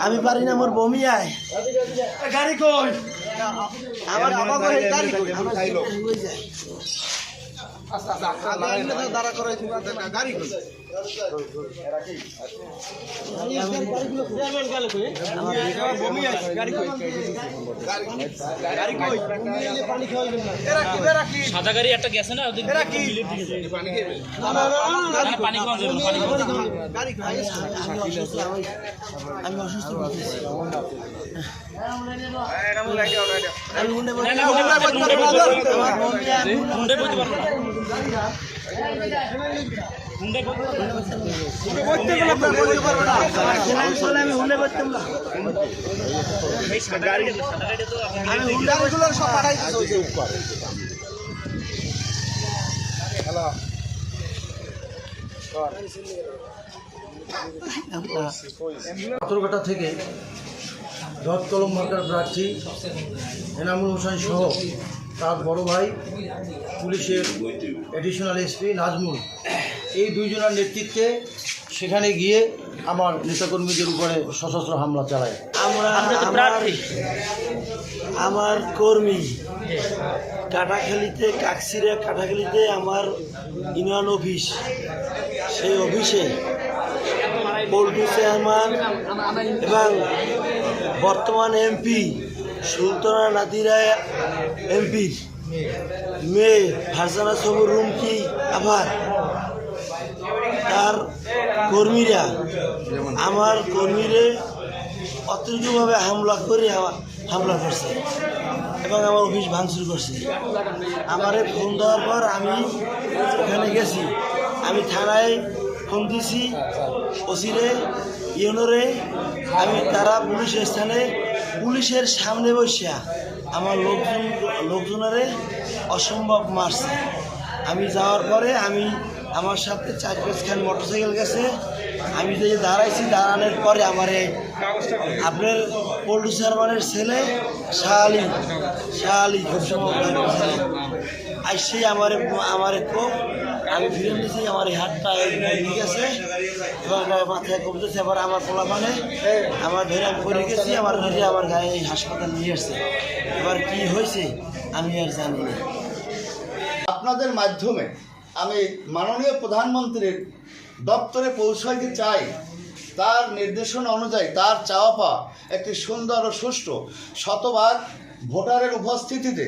আমি পারি না মোর বমি আয়। গাড়ি কই? আমার বাবা গাড়ি কই? আমার আচ্ছা আচ্ছা দাঁড়া করে গাড়ি কই বমি আছে গাড়ি কই গাড়ি কই পানি খাওয়াইবেন না এরা কি এরা কি সাদা গাড়ি একটা গেছে না আমি অসুস্থ আমি পাথরঘাটা থেকে দত কলম মার্কার প্রার্থী এনামুল হোসেন সহ তার বড় ভাই পুলিশের এডিশনাল এসপি নাজমুল। এই দুইজনের নেতৃত্বে সেখানে গিয়ে আমার নেতাকর্মীদের উপরে সশস্ত্র হামলা চালায়। আমরা আমার আমার কর্মী। কাটাখালিতে কাকসিরা কাটাখালিতে আমার ইউনিয়ন অফিস। সেই অফিসে পল্টু চেয়ারম্যান এবং বর্তমান এমপি সুলতানা নাদিরা এমপির। মেয়ে ফারজানা সবুর রুমকি আবার? তার কর্মীরা। আমার কর্মীরে অতিরিক্তভাবে হামলা করে হামলা করছে এবং আমার অফিস ভাঙচুর করছে। আমারে ফোন দেওয়ার পর আমি ওখানে গেছি। আমি থানায় ফোন দিছি, ওসিরে, ইউনোরে, আমি তারা পুলিশের স্থানে পুলিশের সামনে বসিয়া আমার লোকজন লোকজনেরে অসম্ভব মারছে। আমি যাওয়ার পরে আমি আমার সাথে চার পাঁচ খান মোটরসাইকেল গেছে। আমি যে দাঁড়াইছি, দাঁড়ানোর পরে আমার আপনার পল্টু চেয়ারম্যানের ছেলে শাহ আলী শাহ আলী খুব সম্ভব আর সেই আমার আমার খুব আমি ফিরে নিয়েছি, আমার হাতটা গেছে। মাথায় কমতেছে এবার আমার পোলা মানে আমার ধরে আমি পড়ে গেছি, আমার ধরে আমার গায়ে হাসপাতাল নিয়ে আসছে। এবার কি হয়েছে, আমি আর জানি না। আপনাদের মাধ্যমে আমি মাননীয় প্রধানমন্ত্রীর দপ্তরে পৌঁছাইতে চাই। তার নির্দেশনা অনুযায়ী তার চাওয়া পাওয়া একটি সুন্দর ও সুষ্ঠু শতভাগ ভোটারের উপস্থিতিতে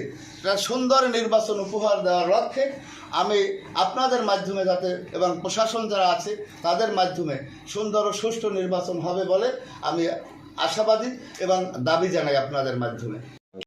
সুন্দর নির্বাচন উপহার দেওয়ার লক্ষ্যে আমি আপনাদের মাধ্যমে যাতে এবং প্রশাসন যারা আছে, তাদের মাধ্যমে সুন্দর ও সুষ্ঠু নির্বাচন হবে বলে আমি আশাবাদী এবং দাবি জানাই আপনাদের মাধ্যমে।